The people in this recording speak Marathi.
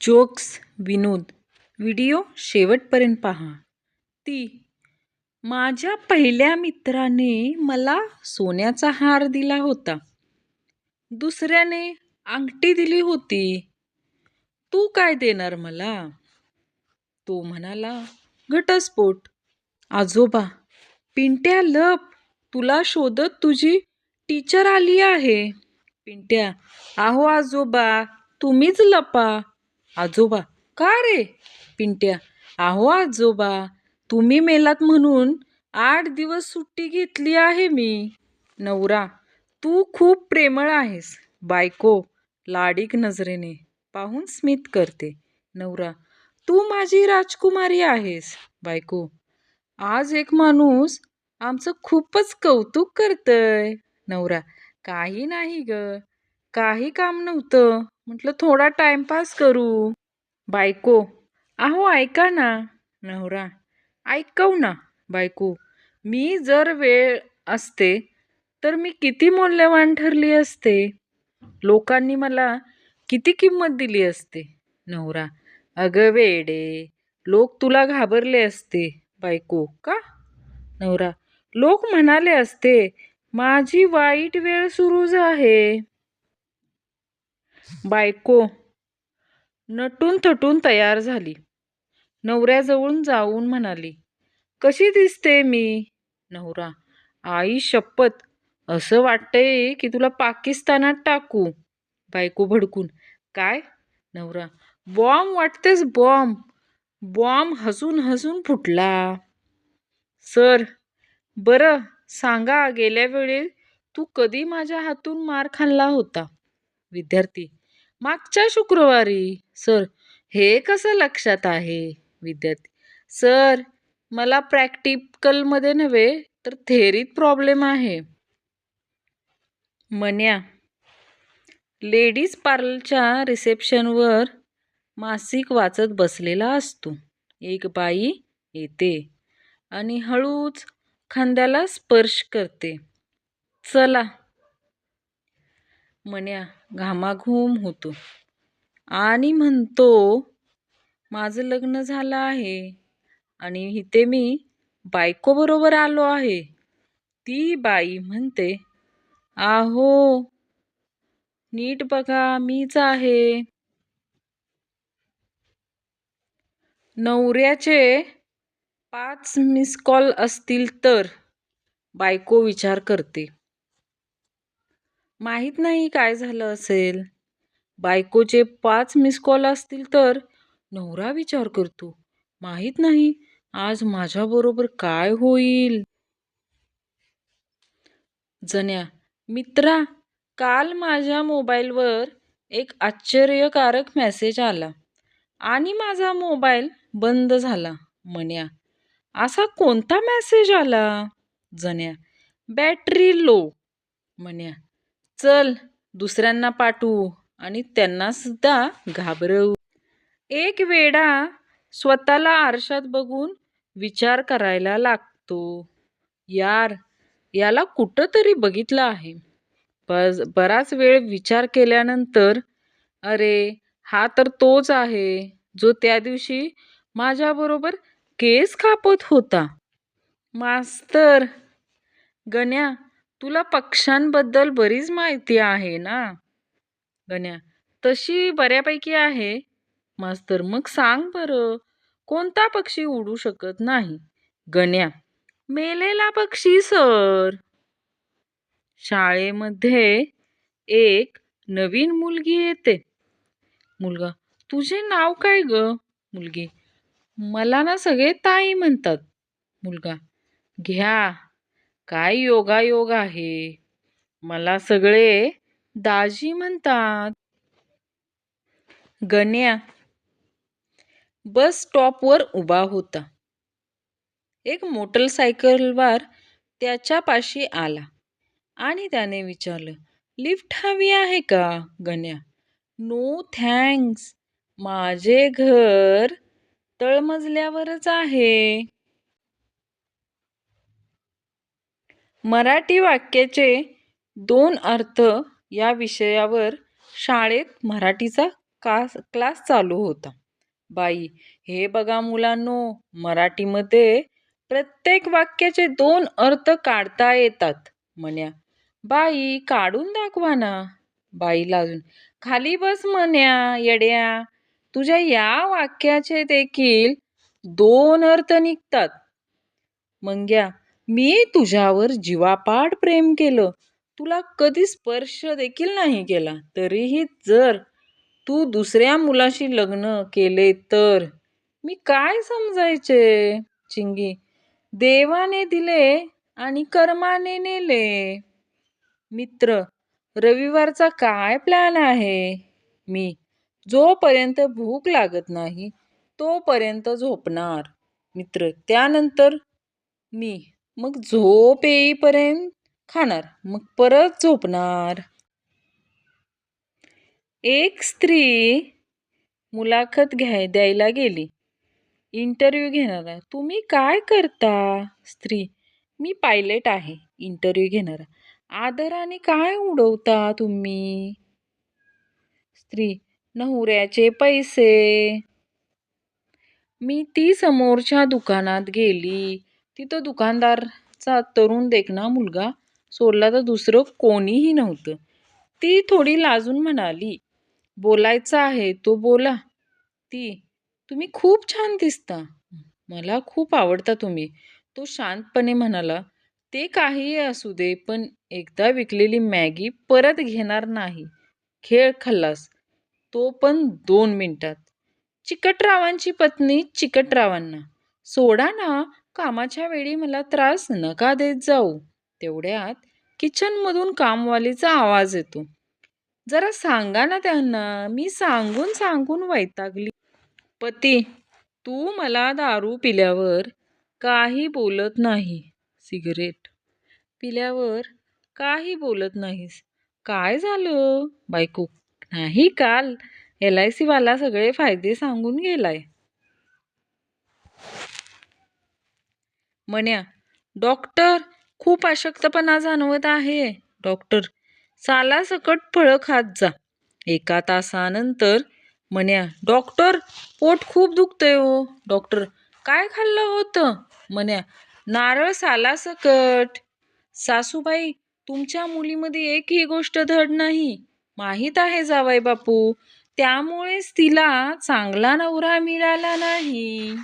जोक्स विनोद. व्हिडिओ शेवटपर्यंत पहा. ती माझ्या पहिल्या मित्राने मला सोन्याचा हार दिला होता. दुसऱ्याने अंगठी दिली होती. तू काय देणार मला? तो म्हणाला घटस्फोट. आजोबा पिंट्या लप तुला शोधत तुझी टीचर आली आहे. पिंट्या आहो आजोबा तुम्हीच लपा. आजोबा. का रे? पिंट्या. आहो आजोबा तुम्ही मेलात म्हणून आठ दिवस सुट्टी घेतली आहे मी. नवरा तू खूप प्रेमळ आहेस. बायको लाडीक नजरेने पाहून स्मित करते. नवरा तू माझी राजकुमारी आहेस. बायको आज एक माणूस आमचं खूपच कौतुक करतय. नवरा काही नाही ग. काही काम नव्हतं. म्हटलं थोडा टाइमपास करू. बायको. अहो ऐका ना. नवरा. ऐकव ना बायको. मी जर वेळ असते तर मी किती मौल्यवान ठरली असते? लोकांनी मला किती किंमत दिली असते? नवरा. अगं वेडे. लोक तुला घाबरले असते बायको का? नवरा. लोक म्हणाले असते माझी वाईट वेळ सुरू आहे. बायको. नटून थटून तयार झाली. नवऱ्याजवळून जाऊन म्हणाली कशी दिसते मी? नवरा आई शपथ. असं वाटतंय की तुला पाकिस्तानात टाकू. बायको भडकून काय? नवरा बॉम्ब वाटतेस बॉम्ब. बॉम्ब हसून हसून फुटला. सर बरं सांगा गेल्या वेळेस तू कधी माझ्या हातून मार खाल्ला होता? विद्यार्थी. मागच्या शुक्रवारी सर हे कसं लक्षात आहे? विद्यार्थी सर मला प्रॅक्टिकलमध्ये नव्हे तर थेरीत प्रॉब्लेम आहे. मन्या लेडीज पार्लरच्या रिसेप्शनवर मासिक वाचत बसलेला असतो. एक बाई येते आणि हळूच खांद्याला स्पर्श करते. चला. मन्या घामाघूम होतो. आणि म्हणतो माझं लग्न झालं आहे आणि इथे मी बायकोबरोबर आलो आहे. ती बाई म्हणते आहो नीट बघा मीच आहे. नवऱ्याचे पाच मिस कॉल असतील तर बायको विचार करते. माहीत नाही काय झालं असेल. बायकोचे पाच मिस कॉल असतील तर नवरा विचार करतो. माहीत नाही आज माझ्याबरोबर काय होईल. जण्या मित्रा काल माझ्या मोबाईलवर एक आश्चर्यकारक मेसेज आला आणि माझा मोबाईल बंद झाला. म्हण्या असा कोणता मेसेज आला? जण्या बॅटरी लो म्हण्या चल दुसऱ्यांना पाठवू आणि त्यांना सुद्धा घाबरवू. एक वेडा स्वतःला आरशात बघून विचार करायला लागतो. यार याला कुठं तरी बघितलं आहे. बस बराच वेळ विचार केल्यानंतर अरे हा तर तोच आहे जो त्या दिवशी माझ्याबरोबर केस कापत होता. मास्तर गण्या तुला पक्ष्यांबद्दल बरीच माहिती आहे ना? गण्या तशी बऱ्यापैकी आहे. मास्तर मग सांग बरं कोणता पक्षी उडू शकत नाही? गण्या मेलेला पक्षी सर. शाळेमध्ये एक नवीन मुलगी येते. मुलगा तुझे नाव काय ग? मुलगी मला ना सगळे ताई म्हणतात. मुलगा घ्या. काय योगायोग आहे? मला सगळे दाजी म्हणतात. गण्या बस स्टॉपवर उभा होता. एक मोटरसायकलवार त्याच्यापाशी आला आणि त्याने विचारलं लिफ्ट हवी आहे का गण्या? नो थँक्स माझे घर तळमजल्यावरच आहे. मराठी वाक्याचे दोन अर्थ या विषयावर शाळेत मराठीचा कास क्लास चालू होता. बाई हे बघा मुलांनो मराठीमध्ये प्रत्येक वाक्याचे दोन अर्थ काढता येतात. म्हण्या बाई काढून दाखवा ना. बाईला अजून खाली बस म्हण्या येड्या. तुझ्या या वाक्याचे देखील दोन अर्थ निघतात. मंग्या मी तुझ्यावर जीवापाड प्रेम केलं. तुला कधी स्पर्श देखील नाही केला. तरीही जर तू दुसऱ्या मुलाशी लग्न केले तर मी काय समजायचे? चिंगी. देवाने दिले आणि कर्माने नेले. मित्र रविवारचा काय प्लॅन आहे? मी जोपर्यंत भूक लागत नाही तोपर्यंत झोपणार. मित्र त्यानंतर मी मग झोप येईपर्यंत खाणार मग परत झोपणार. एक स्त्री मुलाखत घ्याय द्यायला गेली. इंटरव्ह्यू घेणारा तुम्ही काय करता? स्त्री मी पायलट आहे. इंटरव्ह्यू घेणारा आदराने काय उडवता तुम्ही? स्त्री नवऱ्याचे पैसे. मी ती समोरच्या दुकानात गेली. तिथं दुकानदारचा तरुण देखणा मुलगा सोडला तर दुसरं कोणीही नव्हतं. ती थोडी लाजून म्हणाली बोलायचं आहे तो बोला. ती तुम्ही खूप छान दिसता. मला खूप आवडता तुम्ही. तो शांतपणे म्हणाला ते काहीही असू दे पण एकदा विकलेली मॅगी परत घेणार नाही. खेळ खल्लास. तो पण दोन मिनिटात. चिकटरावांची पत्नी चिकटरावांना सोडा ना कामाच्या वेळी मला त्रास नका देत जाऊ. तेवढ्यात किचनमधून कामवालीचा आवाज येतो. जरा सांगा ना त्यांना मी सांगून सांगून वैतागली. पती तू मला दारू पिल्यावर काही बोलत नाही. सिगरेट. पिल्यावर काही बोलत नाहीस. काय झालं? बायको नाही काल एल आय सीवाला सगळे फायदे सांगून गेलाय. म्हण्या डॉक्टर खूप अशक्तपणा जाणवत आहे. डॉक्टर सालासकट फळं खात जा. एका तासानंतर म्हण्या डॉक्टर पोट खूप दुखतंय हो. डॉक्टर काय खाल्लं होतं? म्हण्या नारळ सालासकट सासूबाई तुमच्या मुलीमध्ये एकही गोष्ट धड नाही. माहीत आहे जावाई बापू त्यामुळेच तिला चांगला नवरा मिळाला नाही.